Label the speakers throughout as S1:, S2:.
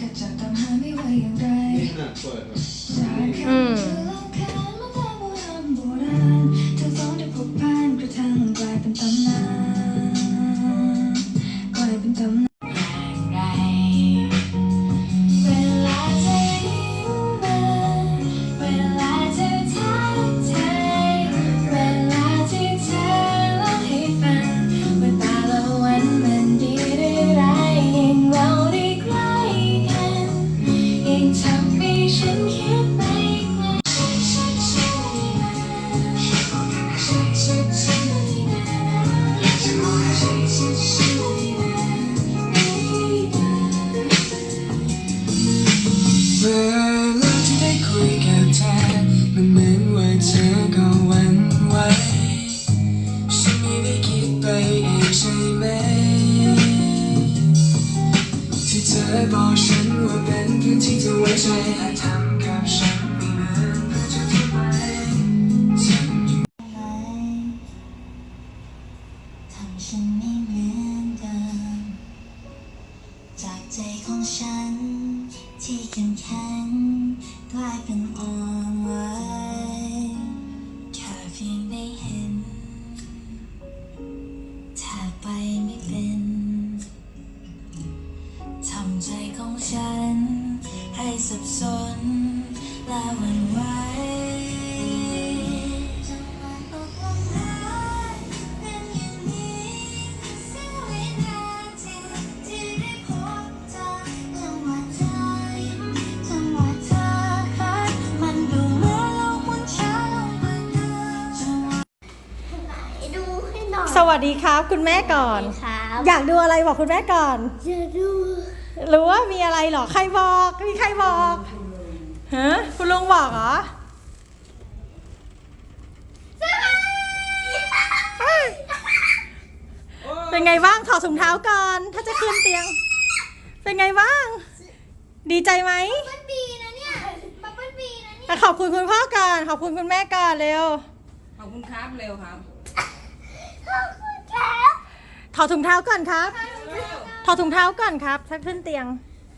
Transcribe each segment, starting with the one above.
S1: ก็จะตามหาไม่ว่าอย่างไร
S2: นี่ขนาดเปิดแบบ
S1: จากคำ
S3: อืม
S1: คือเราแค้นมาแต่โบราณโบราณเธอสองได้พบผ่านกระทั่งกลายเป็นตำนานกลายเป็นตำนาน ใจ
S4: ของฉัน ใจของฉันให้สับสนและหวั่นไหวจังหวะตกลงรักเป็นอย่างนี้เสี้ยววินาทีที่ได้พบเธอจังหวะเธอยิ้มจังหวะเธอฮักมันดูเหมือนโลกหมุนช้าลงกว่าเดิมจังหวะไหนดูให้หน่อย
S3: สวัสดีครับ คุณแม่ก่อน
S4: ครับ
S3: อยากดูอะไรบอกคุณแม่ก่อน
S4: จะดู
S3: รู้ว่ามีอะไรเหรอ ใครบอก มีใครบอกฮะคุณลุงบอกเหรอเป็นไงบ้างถอดถุงเท้าก่อน ถ้าจะขึ้นเตียง เป็นไงบ้าง ดีใจไหม
S4: บับบี้นะเนี่ยบับบี้นะเนี่ย
S3: อะขอบคุณคุณพ่อก่อนขอบคุณคุณแม่ก่อนเร็ว
S5: ขอบคุณครับเร็วครับ
S4: ขอบคุณครับ
S3: ถอดถุงเท้าก่อนครับถ อดถุงเท้าก่อนครับถ้าขึ้นเตียง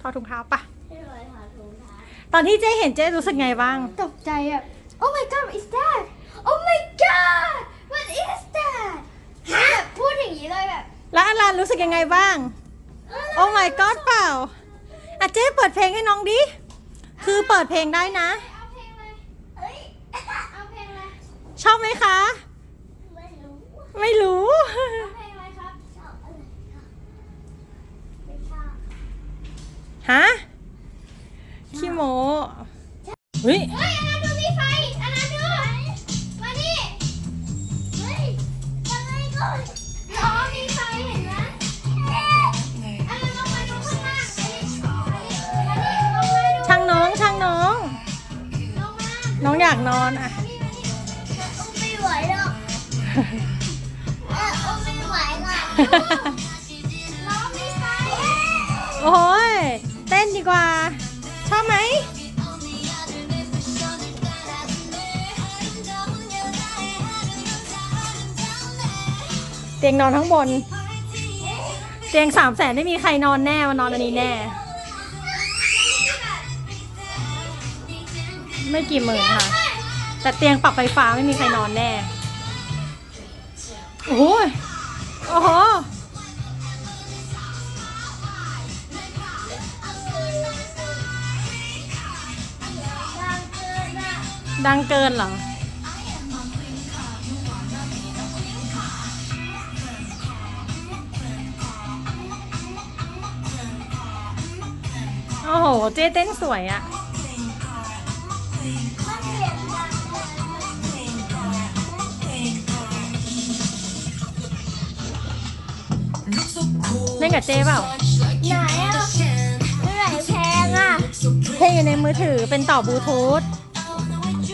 S3: ถอดถุงเท้าปะ
S4: ให้รอยหาถุงเท้า
S3: ตอนที่เจ๊เห็นเจ๊รู้สึกไงบ้าง
S4: ตกใจอะ Oh my god what is that Oh my god what is that แบบพูดอย่างนี้เลยแบบ
S3: แล้วอลันรู้สึกยังไงบ้างโอ้ my god เปล่าอะเจ๊เปิดเพลงให้น้องดิ คือเปิดเพลงได้นะ
S4: เอาเพลงเลยเอ้ยเอาเพลงอะไร
S3: ชอบไหมคะ
S4: ไม่รู้
S3: ไม่รู้
S4: เอาเพลงอะไรครับ ชอบอะไรครับไม่ชอบ
S3: ฮะขี้โมเฮ้ย
S4: เฮ้ยอันนั้นดูมีไฟอันนั้นดูมานี่เฮ้ยยังไงก่อนล้อมีไฟเห็นไหมเอ๊ะอันนั้นลงมาดูข้างล่างอันนี้อันนี้ลงมาดู
S3: ช่างน้องช่างน้อง
S4: ลงมา
S3: น้องอยากนอนอะ
S4: นี่มานี่อุ้มไม่ไหวหรอกเอออุ้มไม่ไหวหรอกล้อมีไฟ
S3: โอ้ยเต้น ดีกว่า ชอบไหมเตียงนอนข้างบน เตียงสามแสนไม่มีใครนอนแน่มานอนอันนี้แน่ ไม่กี่หมื่นค่ะ แต่เตียงปรับไฟฟ้าไม่มีใครนอนแน่ โอ้โหโอ้โห ดังเกินเหรอ โอ้โห เจ๊เต้นสวยอะเล่นกับเจ๊เปล่า
S4: ไหนอะเมื่อไหร่แพงอะ
S3: เพลงอยู่ในมือถือเป็นต่อบลูทูธ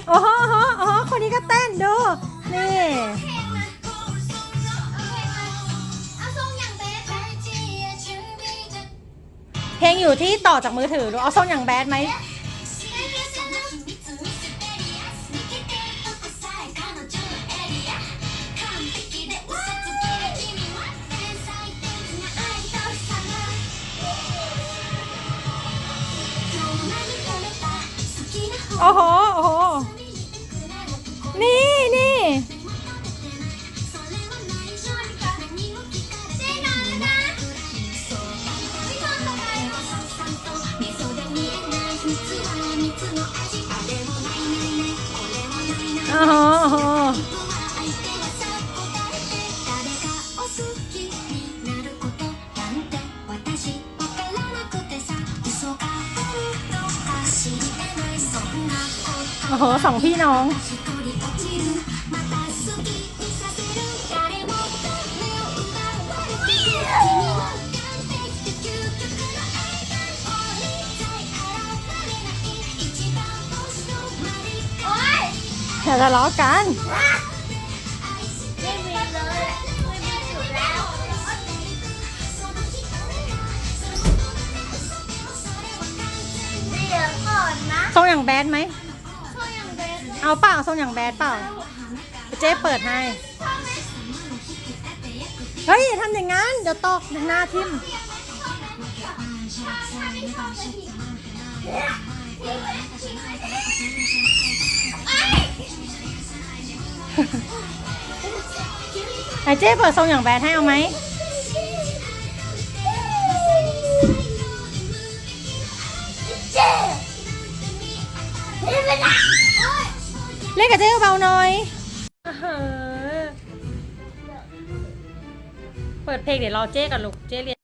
S3: โอ้โหโอ้โหโอ้โหคนนี้ก็เต้นดู นี่
S4: เพ
S3: ลงอยู่ที่ต่อจากมือถือดู เอาส่งอย่างแบดไหม
S6: โอ้โห โอ้โห นี่นี่โอ้โหโอ้โหโอ้โหสองพี่น้อง ทะเลาะกัน
S2: ไม่มีเลยไม่มีจุดแล้ว เดี๋ยวก่อนนะ
S6: ทรงอย่างแบดไหม
S2: ช่วยยังเบส
S6: เอาเปล่าทรงอย่างแบดเปล่า เจ๊เปิดให้ เฮ้ยอย่าทำอย่างนั้น เดี๋ยวตกหน้าทิ่มไอ เจ๊เปิดทรงอย่างแบดให้เอาไหมเล่นกับเจ๊เบาหน่อยเปิดเพลงเดี๋ยวรอเจ๊กับลูกเจ๊เรียน